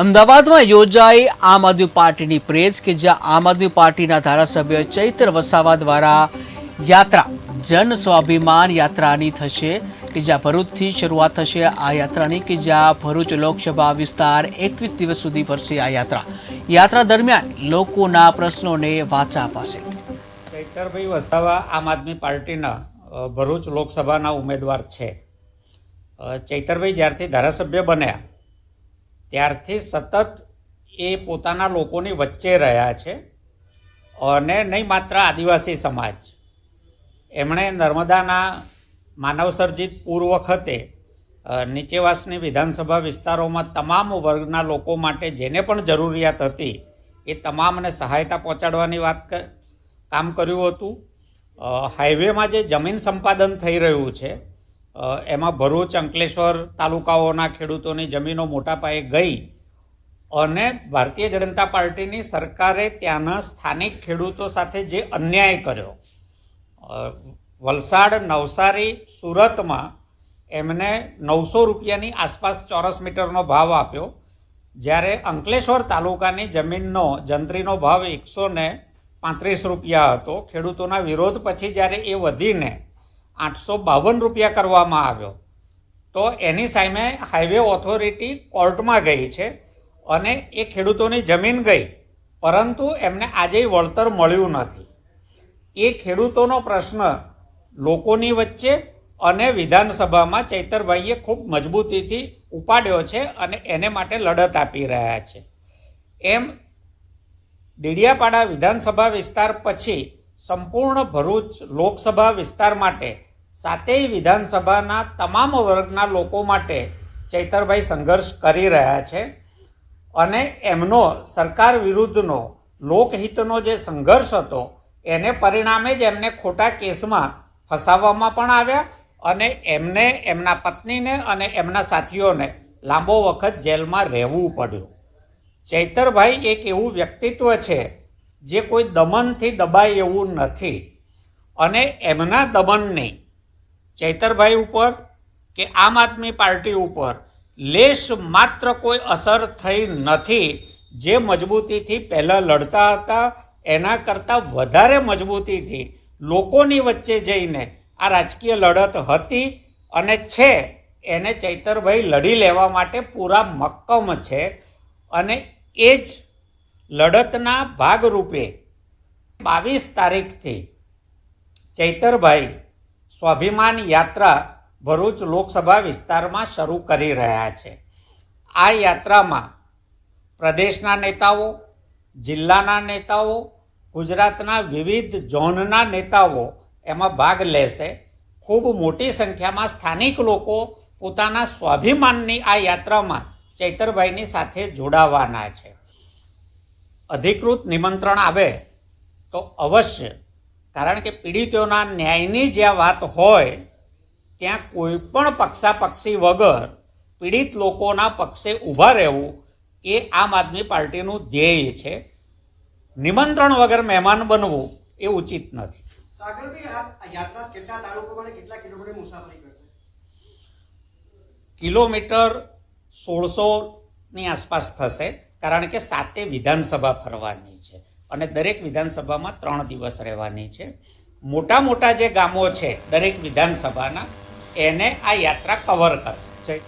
અમદાવાદમાં યોજાઈ આમ આદમી પાર્ટીની પ્રેસ કે જ્યાં આમ આદમી પાર્ટીના ધારાસભ્ય ચૈત્ર વસાવા દ્વારા યાત્રા, જન સ્વાભિમાન યાત્રાની થશે કે જ્યાં ભરૂચથી શરૂઆત થશે આ યાત્રાની કે જ્યાં ભરૂચ લોકસભા વિસ્તાર એકવીસ દિવસ સુધી ભરશે આ યાત્રા. યાત્રા દરમિયાન લોકોના પ્રશ્નોને વાચા અપાશે. ચૈતરભાઈ વસાવા આમ આદમી પાર્ટીના ભરૂચ લોકસભાના ઉમેદવાર છે. ચૈતરભાઈ જ્યારથી ધારાસભ્ય બન્યા ત્યારથી સતત એ પોતાના લોકોની વચ્ચે રહ્યા છે અને નહીં માત્ર આદિવાસી સમાજ. એમણે નર્મદાના માનવસર્જિત પૂર વખતે નીચેવાસની વિધાનસભા વિસ્તારોમાં તમામ વર્ગના લોકો માટે જેને પણ જરૂરિયાત હતી, એ તમામને સહાયતા પહોંચાડવાની વાત કામ કર્યું હતું. હાઈવેમાં જે જમીન સંપાદન થઈ રહ્યું છે એમાં ભરૂચ, અંકલેશ્વર તાલુકાઓના ખેડૂતોની જમીનો મોટા પાયે ગઈ અને ભારતીય જનતા પાર્ટીની સરકારે ત્યાંના સ્થાનિક ખેડૂતો સાથે જે અન્યાય કર્યો વલસાડ, નવસારી, સુરતમાં એમને નવસો રૂપિયાની આસપાસ ચોરસ મીટરનો ભાવ આપ્યો. જ્યારે અંકલેશ્વર તાલુકાની જમીનનો, જંત્રીનો ભાવ એકસો ને પાંત્રીસ રૂપિયા હતો. ખેડૂતોના વિરોધ પછી જ્યારે એ વધીને આઠસો બાવન રૂપિયા કરવામાં આવ્યો. તો એની સામે હાઈવે ઓથોરિટી કોર્ટમાં ગઈ છે અને એ ખેડૂતોની જમીન ગઈ, પરંતુ એમને આજે વળતર મળ્યું નથી. એ ખેડૂતોનો પ્રશ્ન લોકોની વચ્ચે અને વિધાનસભામાં ચૈતરભાઈએ ખૂબ મજબૂતીથી ઉપાડ્યો છે અને એને માટે લડત આપી રહ્યા છે. એમ દેડિયાપાડા વિધાનસભા વિસ્તાર પછી સંપૂર્ણ ભરૂચ લોકસભા વિસ્તાર માટે સાતેય વિધાનસભાના તમામ વર્ગના લોકો માટે ચૈતરભાઈ સંઘર્ષ કરી રહ્યા છે અને એમનો સરકાર વિરુદ્ધનો, લોકહિતનો જે સંઘર્ષ હતો, એને પરિણામે જ એમને ખોટા કેસમાં ફસાવવામાં પણ આવ્યા અને એમને, એમના પત્નીને અને એમના સાથીઓને લાંબો વખત જેલમાં રહેવું પડ્યું. ચૈતરભાઈ એક એવું વ્યક્તિત્વ છે જે કોઈ દમનથી દબાય એવું નથી અને એમના દમનની ચૈતરભાઈ ઉપર કે આમ આદમી પાર્ટી ઉપર લેશ માત્ર કોઈ અસર થઈ નથી. જે મજબૂતીથી પહેલાં લડતા હતા, એના કરતાં વધારે મજબૂતીથી લોકોની વચ્ચે જઈને આ રાજકીય લડત હતી અને છે, એને ચૈતરભાઈ લડી લેવા માટે પૂરા મક્કમ છે અને એ જ લડતના ભાગરૂપે બાવીસ તારીખથી ચૈતરભાઈ સ્વાભિમાન યાત્રા ભરૂચ લોકસભા વિસ્તારમાં શરૂ કરી રહ્યા છે. આ યાત્રામાં પ્રદેશના નેતાઓ, જિલ્લાના નેતાઓ, ગુજરાતના વિવિધ ઝોનના નેતાઓ એમાં ભાગ લેશે. ખૂબ મોટી સંખ્યામાં સ્થાનિક લોકો પોતાના સ્વાભિમાનની આ યાત્રામાં ચૈતરભાઈની સાથે જોડાવાના છે. અધિકૃત નિમંત્રણ આવે તો અવશ્ય કારણ કે પીડિતોના ન્યાયની જ્યાં વાત હોય ત્યાં કોઈ પણ પક્ષાપક્ષી વગર પીડિત લોકોના પક્ષે ઊભા રહેવું એ આમ આદમી પાર્ટીનું ધ્યેય છે. નિમંત્રણ વગર મહેમાન બનવું એ ઉચિત નથી. કિલોમીટર સોળસો ની આસપાસ થશે કારણ કે સાતે વિધાનસભા ફરવાની છે. અને દરેક વિધાનસભામાં ત્રણ દિવસ રહેવાની છે. મોટા મોટા જે ગામો છે દરેક વિધાનસભાના, એને આ યાત્રા કવર કરશે.